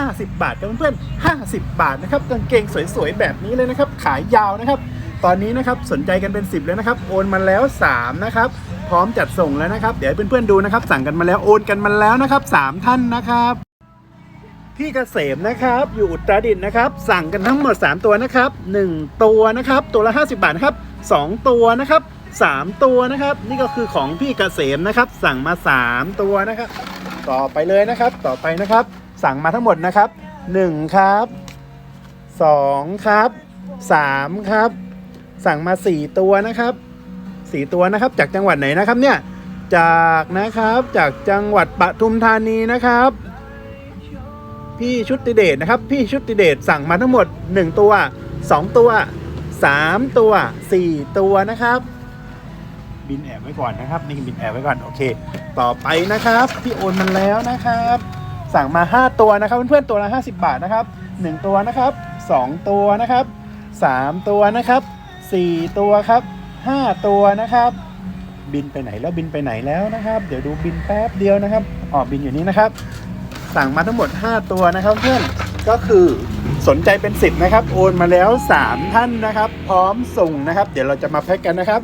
50 บาทครับเพื่อนๆ50 บาทนะครับกางเกงสวยๆแบบนี้เลยนะครับ ขายยาวนะครับ ตอนนี้นะครับสนใจกันเป็น 10 แล้วนะครับ โอนมาแล้ว 3 นะครับ พร้อมจัดส่งแล้วนะครับ เดี๋ยวให้เพื่อนๆดูนะครับ สั่งกันมาแล้วโอนกันมาแล้วนะครับสามท่านนะครับพี่เกษมนะครับ อยู่อุตรดิตถ์นะครับ สั่งกันทั้งหมด 3 ตัวนะครับ 1 ตัวนะครับ ตัวละ 50 บาทนะครับ 2 ตัวนะครับ 3 ตัวนะครับ นี่ก็คือของพี่เกษมนะครับ สั่งมา 3 ตัวนะครับ ต่อไปเลยนะครับ ต่อไปนะครับ สั่งมาทั้งหมดนะครับ 1 ครับ 2 ครับ 3 ครับ สั่งมา 4 ตัวนะครับ 4 ตัวนะครับ จากจังหวัดไหนนะครับเนี่ยจากนะครับจากจังหวัดปทุมธานีนะครับ พี่ชุติเดชนะครับ พี่ชุติเดชสั่งมาทั้งหมด 1 ตัว 2 ตัว 3 ตัว 4 ตัวนะครับ บินแอบไว้ก่อนนะครับ นี่บินแอบไว้ก่อนโอเค ต่อไปนะครับ พี่โอนมันแล้วนะครับ สั่งมา 5 ตัวนะครับเพื่อนๆตัวละ50 บาทนะครับ 1 ตัวนะครับ 2 ตัวนะครับ 3 ตัวนะครับ 4 ตัวครับ 5 ตัวนะครับ บินไปไหนแล้วบินไปไหนแล้วนะครับ เดี๋ยวดูบินแป๊บเดียวนะครับอ๋อบินอยู่นี้นะครับ สั่งมาทั้งหมด 5 ตัวนะครับเพื่อนก็คือสนใจเป็น10นะครับโอนมาแล้ว 3 ท่านนะครับ พร้อมส่งนะครับ เดี๋ยวเราจะมาแพ็กกันนะครับ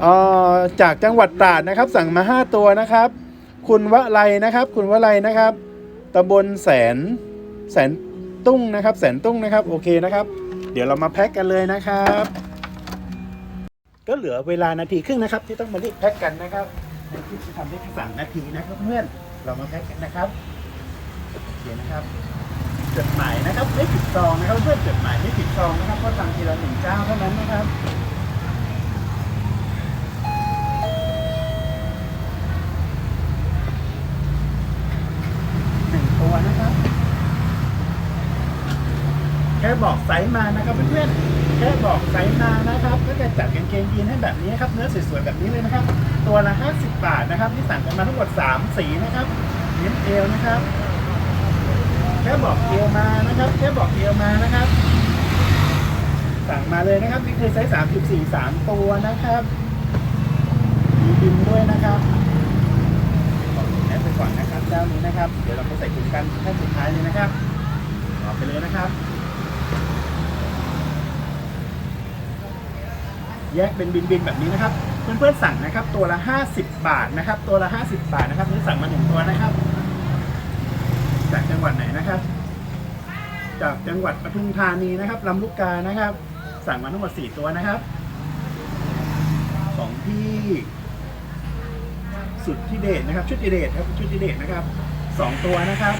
เอ่อจากจังหวัดตราดนะครับ สั่งมา 5 ตัวนะครับ คุณวะไลนะครับ คุณวะไลนะครับ ตำบลแสนแสนตุ้งนะครับแสนตุ้งนะครับโอเคนะครับ เดี๋ยวเรามาแพ็กกันเลยนะครับ ก็เหลือเวลานาทีครึ่งนะครับ ที่ต้องมารีบแพ็กกันนะครับในคลิปจะทำได้แค่สามนาทีนะครับเพื่อนเรามาแพ็กกันนะครับโอเคนะครับจดหมายนะครับไม่ผิดซองนะครับเพื่อนจดหมายไม่ผิดซองนะครับเพราะสั่งทีละหนึ่งเจ้าเท่านั้นนะครับหนึ่งตัวนะครับ แค่บอกไซส์มานะครับเพื่อนๆแค่บอกไซส์มานะครับก็จะจัดกางเกงยีนให้แบบนี้ครับเนื้อสวยๆแบบนี้เลยนะครับ ตัวละ 50 บาทนะครับที่สั่งกันมาทั้งหมด 3 สีนะครับเน้นเอวนะครับ แค่บอกเอวมานะครับ แค่บอกเอวมานะครับ สั่งมาเลยนะครับนี่คือไซส์34 3 ตัวนะครับมีบินด้วยนะครับบอกแอดไปก่อนนะครับเจ้านี้นะครับ เดี๋ยวเราไปใส่ถุงกันขั้นสุดท้ายเลยนะครับออกไปเลยนะครับ แยกเป็นบินบินๆแบบนี้นะครับ เพื่อนๆสั่งนะครับ ตัวละ 50 บาทนะครับ ตัวละ 50 บาทนะครับนี่สั่งมาหนึ่งตัวนะครับ จากจังหวัดไหนนะครับ จากจังหวัดปทุมธานีนะครับลำลูกกานะครับ สั่งมาทั้งหมด4ตัวนะครับ ของพี่สุดที่เดชนะครับ ชุดที่เดชครับชุดที่เดชนะครับ 2 ตัวนะครับ